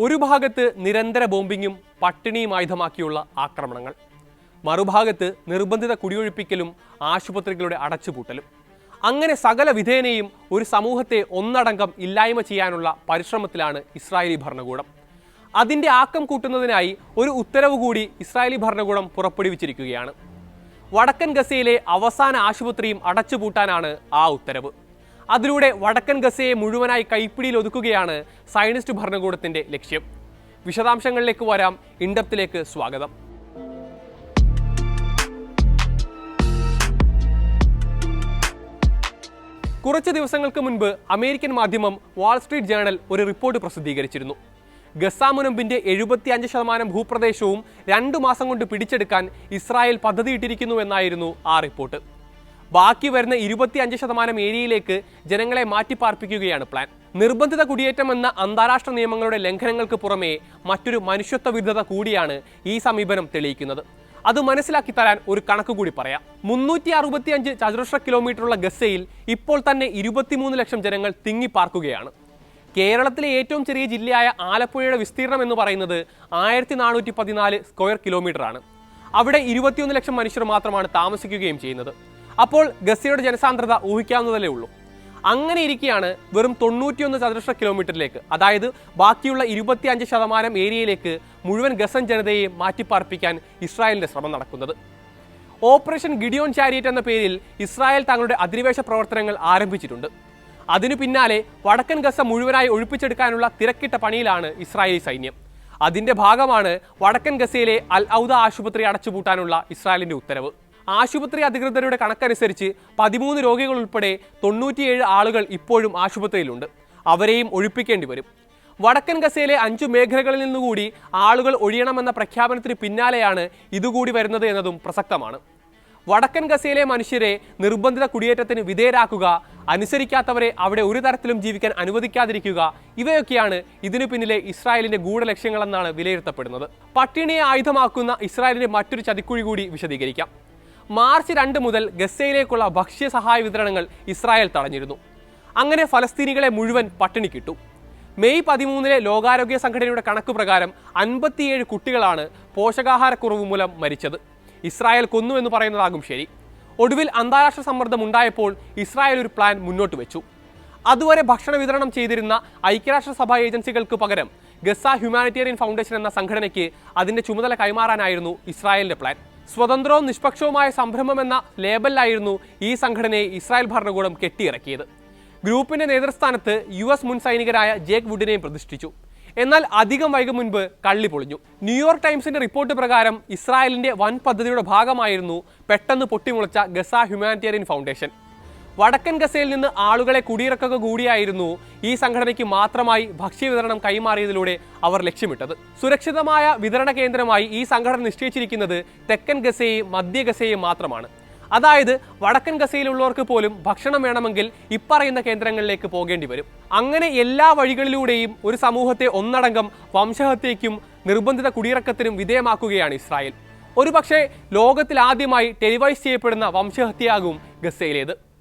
ഒരു ഭാഗത്ത് നിരന്തര ബോംബിങ്ങും പട്ടിണിയും ആയുധമാക്കിയുള്ള ആക്രമണങ്ങൾ. മറുഭാഗത്ത് നിർബന്ധിത കുടിയൊഴിപ്പിക്കലും ആശുപത്രികളുടെ അടച്ചുപൂട്ടലും. അങ്ങനെ സകല വിധേനയും ഒരു സമൂഹത്തെ ഒന്നടങ്കം ഇല്ലായ്മ ചെയ്യാനുള്ള പരിശ്രമത്തിലാണ് ഇസ്രായേലി ഭരണകൂടം. അതിന്റെ ആക്കം കൂട്ടുന്നതിനായി ഒരു ഉത്തരവ് കൂടി ഇസ്രായേലി ഭരണകൂടം പുറപ്പെടുവിച്ചിരിക്കുകയാണ്. വടക്കൻ ഗസയിലെ അവസാന ആശുപത്രിയും അടച്ചുപൂട്ടാനാണ് ആ ഉത്തരവ്. അതിലൂടെ വടക്കൻ ഗസയെ മുഴുവനായി കൈപ്പിടിയിൽ ഒതുക്കുകയാണ് സയനിസ്റ്റ് ഭരണകൂടത്തിന്റെ ലക്ഷ്യം. വിശദാംശങ്ങളിലേക്ക് വരാം. ഇൻഡപ്തിലേക്ക് സ്വാഗതം. കുറച്ച് ദിവസങ്ങൾക്ക് മുൻപ് അമേരിക്കൻ മാധ്യമം വാൾസ്ട്രീറ്റ് ജേണൽ ഒരു റിപ്പോർട്ട് പ്രസിദ്ധീകരിച്ചിരുന്നു. ഗസാമുനമ്പിന്റെ എഴുപത്തി അഞ്ച് ശതമാനം ഭൂപ്രദേശവും രണ്ടു മാസം കൊണ്ട് പിടിച്ചെടുക്കാൻ ഇസ്രായേൽ പദ്ധതിയിട്ടിരിക്കുന്നു എന്നായിരുന്നു ആ റിപ്പോർട്ട്. ബാക്കി വരുന്ന ഇരുപത്തി അഞ്ച് ശതമാനം ഏരിയയിലേക്ക് ജനങ്ങളെ മാറ്റിപ്പാർപ്പിക്കുകയാണ് പ്ലാൻ. നിർബന്ധിത കുടിയേറ്റം എന്ന അന്താരാഷ്ട്ര നിയമങ്ങളുടെ ലംഘനങ്ങൾക്ക് പുറമേ മറ്റൊരു മനുഷ്യത്വ വിരുദ്ധത കൂടിയാണ് ഈ സമീപനം തെളിയിക്കുന്നത്. അത് മനസ്സിലാക്കി തരാൻ ഒരു കണക്ക് കൂടി പറയാം. മുന്നൂറ്റി അറുപത്തി അഞ്ച് ചതുരശ്ര കിലോമീറ്ററുള്ള ഗസയിൽ ഇപ്പോൾ തന്നെ ഇരുപത്തിമൂന്ന് ലക്ഷം ജനങ്ങൾ തിങ്ങിപ്പാർക്കുകയാണ്. കേരളത്തിലെ ഏറ്റവും ചെറിയ ജില്ലയായ ആലപ്പുഴയുടെ വിസ്തീർണം എന്ന് പറയുന്നത് ആയിരത്തി നാനൂറ്റി പതിനാല് സ്ക്വയർ കിലോമീറ്റർ ആണ് അവിടെ ഇരുപത്തിയൊന്ന് ലക്ഷം മനുഷ്യർ മാത്രമാണ് താമസിക്കുകയും ചെയ്യുന്നത്. അപ്പോൾ ഗസയുടെ ജനസാന്ദ്രത ഊഹിക്കാവുന്നതല്ലേ ഉള്ളൂ. അങ്ങനെ ഇരിക്കെയാണ് വെറും തൊണ്ണൂറ്റിയൊന്ന് ചതുരശ്ര കിലോമീറ്ററിലേക്ക് അതായത് ബാക്കിയുള്ള ഇരുപത്തി അഞ്ച് ശതമാനം ഏരിയയിലേക്ക് മുഴുവൻ ഗസൻ ജനതയെ മാറ്റിപ്പാർപ്പിക്കാൻ ഇസ്രായേലിന്റെ ശ്രമം നടക്കുന്നത്. ഓപ്പറേഷൻ ഗിഡിയോൺ ചാരിയറ്റ് എന്ന പേരിൽ ഇസ്രായേൽ തങ്ങളുടെ അധിനിവേശ പ്രവർത്തനങ്ങൾ ആരംഭിച്ചിട്ടുണ്ട്. അതിനു പിന്നാലെ വടക്കൻ ഗസ മുഴുവനായി ഒഴിപ്പിച്ചെടുക്കാനുള്ള തിരക്കിട്ട പണിയിലാണ് ഇസ്രായേലി സൈന്യം. അതിന്റെ ഭാഗമാണ് വടക്കൻ ഗസയിലെ അൽ ഔദ ആശുപത്രി അടച്ചുപൂട്ടാനുള്ള ഇസ്രായേലിന്റെ ഉത്തരവ്. ആശുപത്രി അധികൃതരുടെ കണക്കനുസരിച്ച് പതിമൂന്ന് രോഗികൾ ഉൾപ്പെടെ തൊണ്ണൂറ്റിയേഴ് ആളുകൾ ഇപ്പോഴും ആശുപത്രിയിലുണ്ട്. അവരെയും ഒഴിപ്പിക്കേണ്ടി വരും. വടക്കൻ ഗസയിലെ അഞ്ചു മേഖലകളിൽ നിന്നുകൂടി ആളുകൾ ഒഴിയണമെന്ന പ്രഖ്യാപനത്തിന് പിന്നാലെയാണ് ഇതുകൂടി വരുന്നത് എന്നതും പ്രസക്തമാണ്. വടക്കൻ ഗസയിലെ മനുഷ്യരെ നിർബന്ധിത കുടിയേറ്റത്തിന് വിധേയരാക്കുക അനുസരിക്കാത്തവരെ അവിടെ ഒരു തരത്തിലും ജീവിക്കാൻ അനുവദിക്കാതിരിക്കുക ഇവയൊക്കെയാണ് ഇതിനു പിന്നിലെ ഇസ്രായേലിന്റെ ഗൂഢലക്ഷ്യങ്ങളെന്നാണ് വിലയിരുത്തപ്പെടുന്നത്. പട്ടിണിയെ ആയുധമാക്കുന്ന ഇസ്രായേലിന്റെ മറ്റൊരു ചതിക്കുഴി കൂടി വിശദീകരിക്കാം. മാർച്ച് രണ്ട് മുതൽ ഗസയിലേക്കുള്ള ഭക്ഷ്യ സഹായ വിതരണങ്ങൾ ഇസ്രായേൽ തടഞ്ഞിരുന്നു. അങ്ങനെ ഫലസ്തീനികളെ മുഴുവൻ പട്ടിണി കിട്ടു മെയ് പതിമൂന്നിലെ ലോകാരോഗ്യ സംഘടനയുടെ കണക്ക് പ്രകാരം അൻപത്തിയേഴ് കുട്ടികളാണ് പോഷകാഹാരക്കുറവ് മൂലം മരിച്ചത്. ഇസ്രായേൽ കൊന്നു എന്ന് പറയുന്നതാകും ശരി. ഒടുവിൽ അന്താരാഷ്ട്ര സമ്മർദ്ദം ഉണ്ടായപ്പോൾ ഇസ്രായേൽ ഒരു പ്ലാൻ മുന്നോട്ട് വെച്ചു. അതുവരെ ഭക്ഷണ വിതരണം ചെയ്തിരുന്ന ഐക്യരാഷ്ട്രസഭാ ഏജൻസികൾക്ക് പകരം ഗസ ഹ്യൂമാനിറ്റേറിയൻ ഫൗണ്ടേഷൻ എന്ന സംഘടനയ്ക്ക് അതിന്റെ ചുമതല കൈമാറാനായിരുന്നു ഇസ്രായേലിന്റെ പ്ലാൻ. സ്വതന്ത്രവും നിഷ്പക്ഷവുമായ സംരംഭം എന്ന ലേബലിലായിരുന്നു ഈ സംഘടനയെ ഇസ്രായേൽ ഭരണകൂടം കെട്ടിയിറക്കിയത്. ഗ്രൂപ്പിന്റെ നേതൃസ്ഥാനത്ത് യു എസ് മുൻ സൈനികരായ ജേക്ക് വുഡിനെയും പ്രതിഷ്ഠിച്ചു. എന്നാൽ അധികം വൈകും മുൻപ് കള്ളി പൊളിഞ്ഞു. ന്യൂയോർക്ക് ടൈംസിന്റെ റിപ്പോർട്ട് പ്രകാരം ഇസ്രായേലിന്റെ വൻ പദ്ധതിയുടെ ഭാഗമായിരുന്നു പെട്ടെന്ന് പൊട്ടിമുളച്ച ഗസ ഹ്യൂമാനിറ്റേറിയൻ ഫൗണ്ടേഷൻ. വടക്കൻ ഗസയിൽ നിന്ന് ആളുകളെ കുടിയിറക്കുക കൂടിയായിരുന്നു ഈ സംഘടനയ്ക്ക് മാത്രമായി ഭക്ഷ്യവിതരണം കൈമാറിയതിലൂടെ അവർ ലക്ഷ്യമിട്ടത്. സുരക്ഷിതമായ വിതരണ കേന്ദ്രമായി ഈ സംഘടന നിശ്ചയിച്ചിരിക്കുന്നത് തെക്കൻ ഗസയെയും മധ്യ ഗസയെയും മാത്രമാണ്. അതായത് വടക്കൻ ഗസയിലുള്ളവർക്ക് പോലും ഭക്ഷണം വേണമെങ്കിൽ ഇപ്പറയുന്ന കേന്ദ്രങ്ങളിലേക്ക് പോകേണ്ടി വരും. അങ്ങനെ എല്ലാ വഴികളിലൂടെയും ഒരു സമൂഹത്തെ ഒന്നടങ്കം വംശഹത്യയ്ക്കും നിർബന്ധിത കുടിയിറക്കത്തിനും വിധേയമാക്കുകയാണ് ഇസ്രായേൽ. ഒരുപക്ഷെ ലോകത്തിലാദ്യമായി ടെലിവൈസ് ചെയ്യപ്പെടുന്ന വംശഹത്യയാകും ഗസയിലേത്.